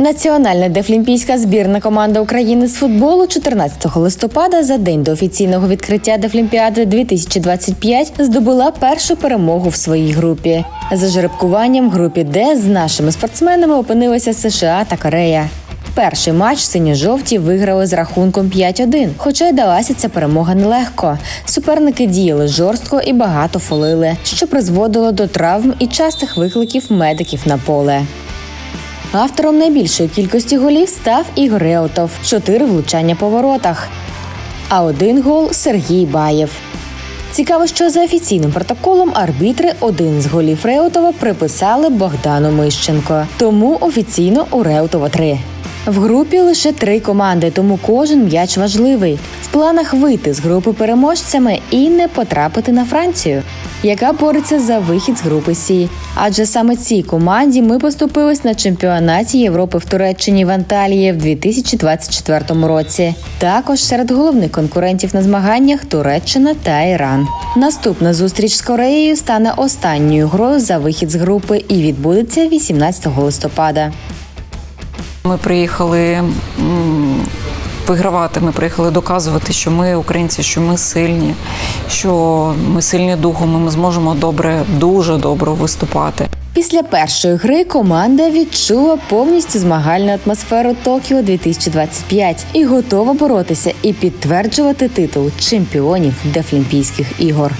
Національна дефлімпійська збірна команда України з футболу 14 листопада за день до офіційного відкриття Дефлімпіади 2025 здобула першу перемогу в своїй групі. За жеребкуванням в групі Д з нашими спортсменами опинилися США та Корея. Перший матч синьо-жовті виграли з рахунком 5-1, хоча й далася ця перемога нелегко. Суперники діяли жорстко і багато фолили, що призводило до травм і частих викликів медиків на поле. Автором найбільшої кількості голів став Ігор Реутов – чотири влучання по воротах, а один гол Сергій Баєв. Цікаво, що за офіційним протоколом арбітри один з голів Реутова приписали Богдану Мищенко. Тому офіційно у Реутова три. В групі лише три команди, тому кожен м'яч важливий. В планах вийти з групи переможцями і не потрапити на Францію, яка бореться за вихід з групи Сі. Адже саме цій команді ми поступились на чемпіонаті Європи в Туреччині в Анталії в 2024 році. Також серед головних конкурентів на змаганнях Туреччина та Іран. Наступна зустріч з Кореєю стане останньою грою за вихід з групи і відбудеться 18 листопада. Ми приїхали вигравати. Ми приїхали доказувати, що ми українці, що ми сильні, що ми сильні духом, ми зможемо добре, дуже добре виступати. Після першої гри команда відчула повністю змагальну атмосферу Токіо 2025 і готова боротися і підтверджувати титул чемпіонів Дефлімпійських ігор.